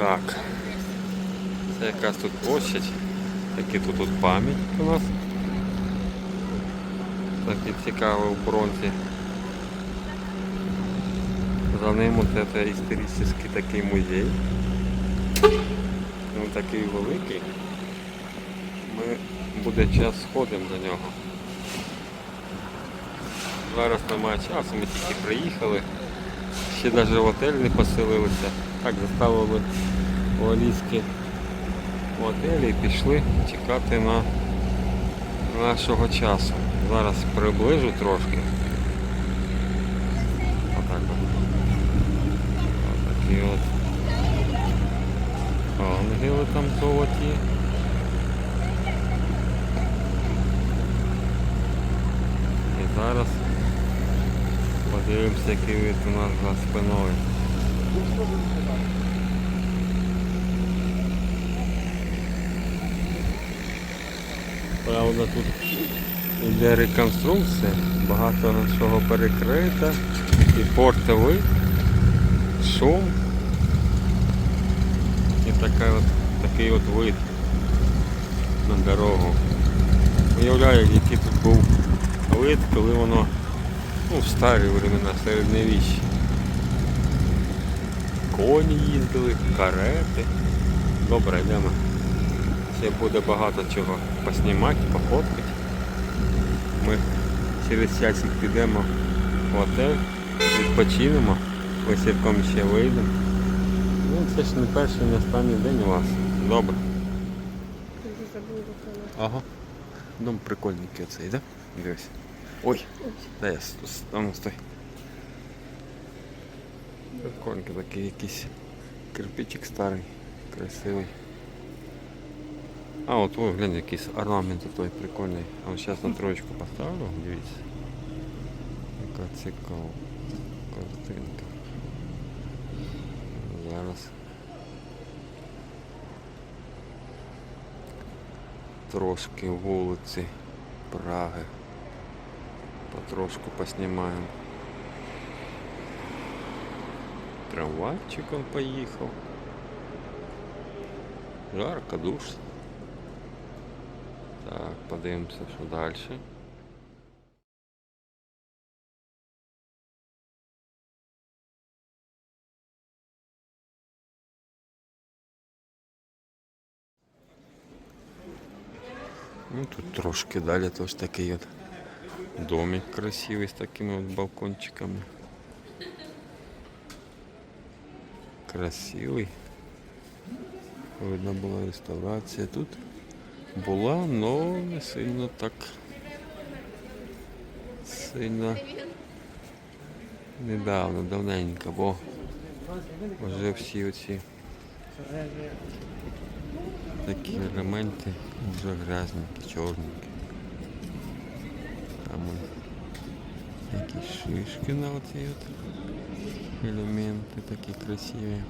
Так. Це якраз тут площадь. Такі тут, тут пам'ять у нас. Такі цікаві у бронзі. За ним от це історичний такий музей. Він такий великий. Ми буде час сходимо до нього. Зараз немає часу, ми тільки приїхали. Ще навіть в готель не поселилися. Так, заставили валізки в готелі і пішли чекати на нашого часу. Зараз приближу трошки. Отак от. Отакі от. Ангели там золоті. І зараз подивимося, який вид у нас за спиною. Правда, тут йде реконструкція, багато чого перекрито, і портовий, шум. І така от, такий от вид на дорогу. Уявляю, який тут був вид, коли воно ну, в старі времена, середньовіччя. Коні їздили, карети. Добре, йдемо. Ще буде багато чого поснімати, пофоткати. Ми через часик підемо в готель, відпочинемо, висірком ще вийдемо. Ну, це ж не перший, не останній день у вас. Добре. Ага. Дом прикольненький оцей, да? Дивись. Ой, дай я а ну стой. Прикольненький такий якийсь кирпичик старий, красивий. А от ой, глянь, якийсь орнамент той прикольний. А от зараз на троечку поставлю, дивіться. Яка цікава картинка. Зараз. Трошки вулиці Праги. Потрошку поснімаємо. Трамвайчиком поїхав. Жарко, душно. Так, подивимося, що далі. Ну тут трошки далі теж такий от домик красивий з такими от балкончиками. Красивий. Видно була реставрація тут. Була, но не сильно так. Сильно недавно, давненько, бо вже всі оці такі елементи вже грязненькі, чорненькі. Там якісь шишки на оці от елементи такі красиві.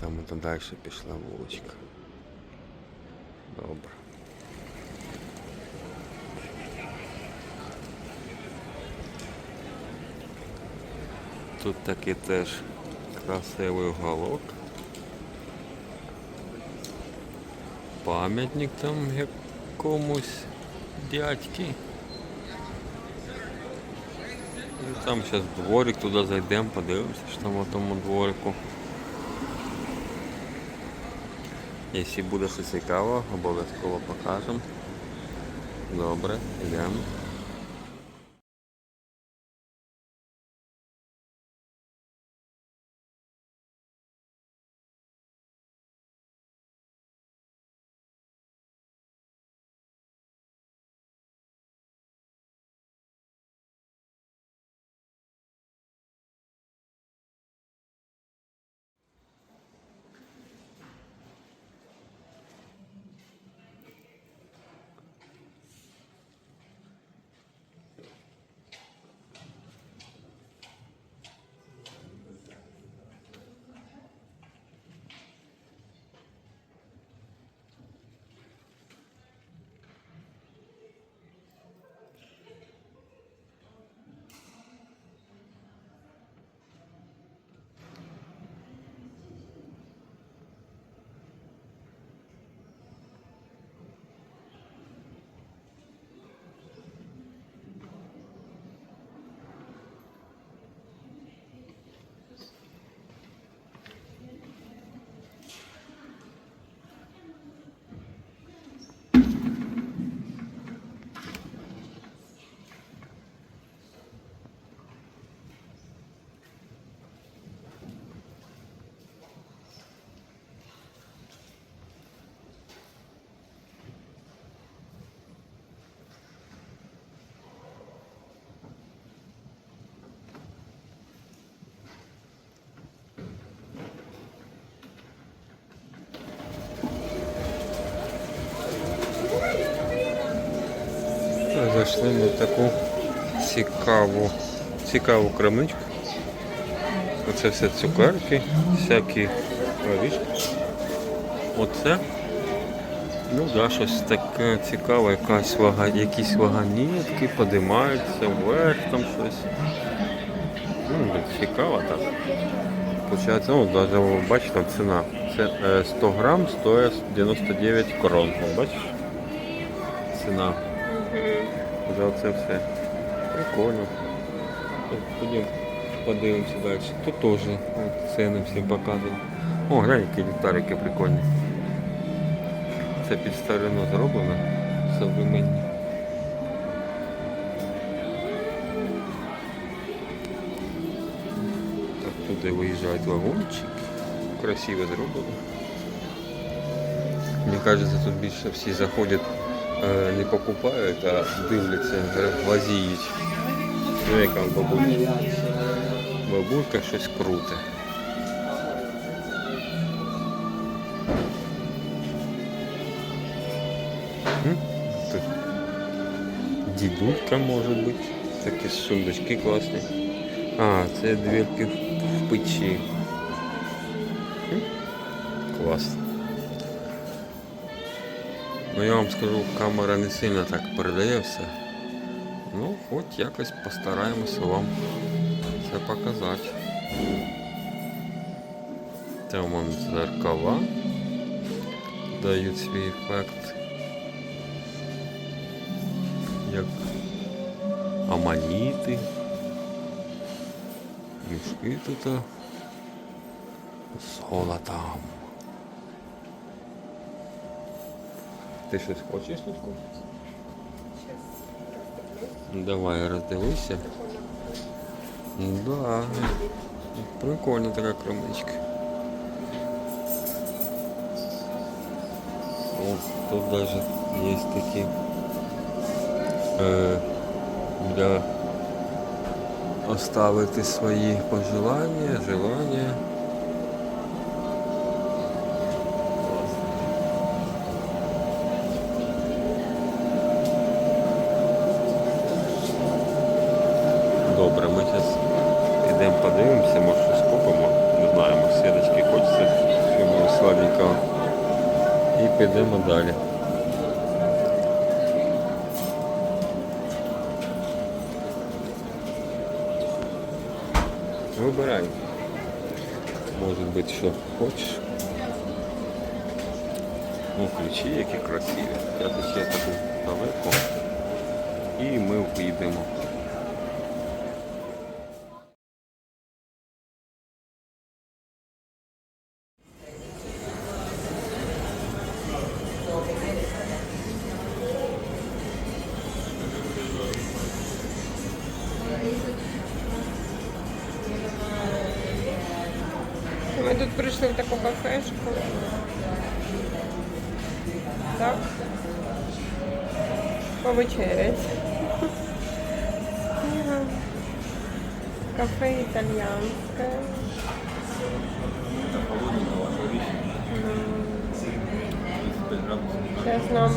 Там от далі пішла вуличка. Добре. Тут такий теж красивий уголок. Пам'ятник там якомусь дядьки. І там зараз дворик, туди зайдемо, подивимося, що там в тому дворику. Якщо буде щось цікаво, обов'язково покажемо. Добре, йдемо. Зайшли ми таку цікаву, цікаву крамничку. Оце все цукерки, всякі горішки. Оце. Ну да, щось таке цікаве, якась вага, якісь ваганітки, подимаються вверх там щось. Ну, цікаво так. Получається, ну, навіть бачите, там ціна. Це е, 100 грам стоїть 99 крон. Бачиш? Ціна. За це все. Прикольно. Так, Ходім, подивимося далі. Тут теж от, ціни всім показують. О, глянь, які ліхтарики прикольні. Це під старину зроблено. Современні. Так, туди виїжджають вагончики. Красиво зроблено. Мені кажеться, тут більше всі заходять, е, не покупають, а дивляться, глазіють. Ну, яка бабулька. Бабулька щось круте. М? Тут Дідулька може бути. Такі сундучки класні. А, це дверки в печі. М? Ну я вам скажу, камера не сильно так передає все. Ну, хоч якось постараємося вам це показати. Там вон зеркала дають свій ефект. Як аманіти. Мішки тут золотом. Ти щось хочеш Людко? Давай роздивися. Да. Прикольна така крамничка. О, тут даже є такі е, для оставити свої пожелання, желання. Добре, ми зараз йдемо подивимося, може щось купимо. Не знаю, може сіточки хочеться чогось сладенького. І підемо далі. Вибирай. Може бути, що хочеш. Ну, ключі які красиві. Я ще таку далеко. І ми вийдемо. Прийшли в таку кафешку. Так. Повечерять. Кафе італіянське. Зараз нам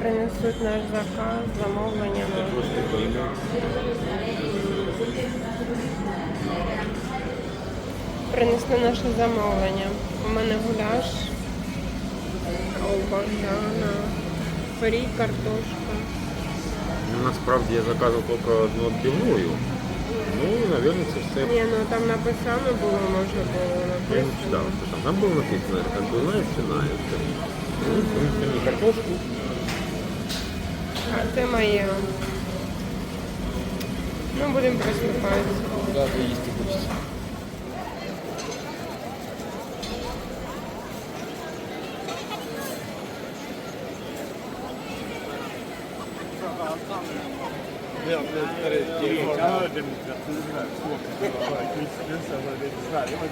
принесуть наш заказ, замовлення. Принесли наше замовлення. У мене гуляш, а у Богдана фрі, картошка. Ну, насправді я заказував тільки одну відбивную. Ну, мабуть, це все. Ні, ну там написано було, може було Я не написано. читав, що там. Там було написано, відбивна ціна. Ну, в принципі, картошку. А це моє. Ну, будемо приступати. Да, їсти хочеться. var demokratınız var. Bu okul var. Kimsiniz? Sana deniz var. Ama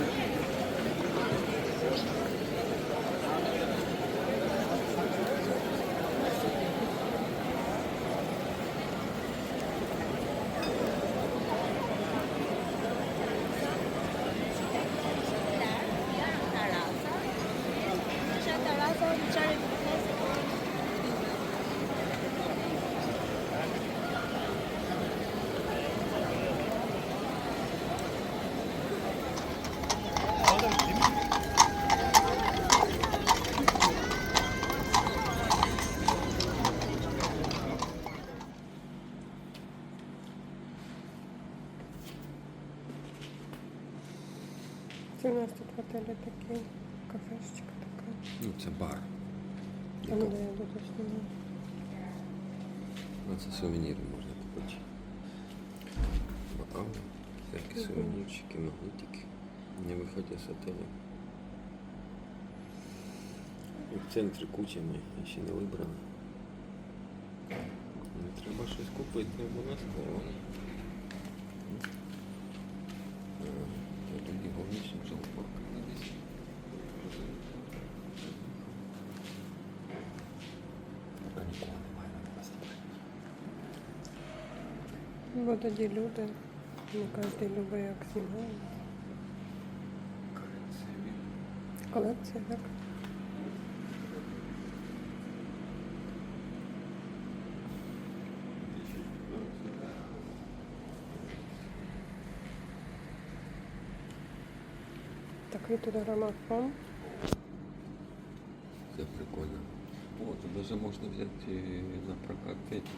готелі такий. Кафешечка така. Ну, це бар. А ну да, я буду знімати. Ну, це сувеніри можна купити. Бокали, всякі сувенірчики, магнітики. Не виходя з отеля. І в центрі куча ми ще не вибрали. Не треба щось купити обов'язково. Тоді головніше вже уборка десь. А нікого немає на фестивалі. Бо тоді люди. Не кожен любить, як знімає. Колекція, так? Такий тут грамофон. Це прикольно. О, тут даже можна взяти е, на прокат эти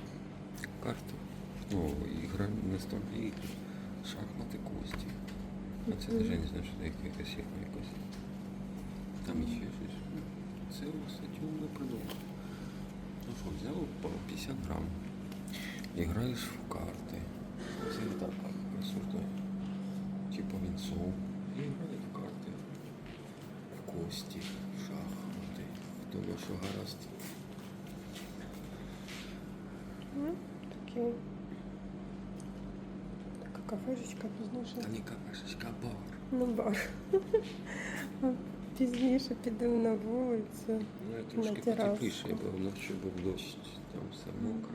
карту. Ну, ігра стільки ігри. Шахмати, кості. А це даже не знаю, що це яка- якась ігра якась. Там ще щось. Це, кстати, умно придумано. Ну що, взяв по 50 грам. І граєш в карти. Це так розсуждає. Типа вінцов. І грає в карти. В кості, шахмати. Хто на що гаразд. Ну, такий. Кафешечка пізніше. Та не кафешечка, а бар. Ну, бар. Пізніше підемо на вулицю. Ну, я трошки тераску. потепліше, бо вночі був дощ, там все мокро.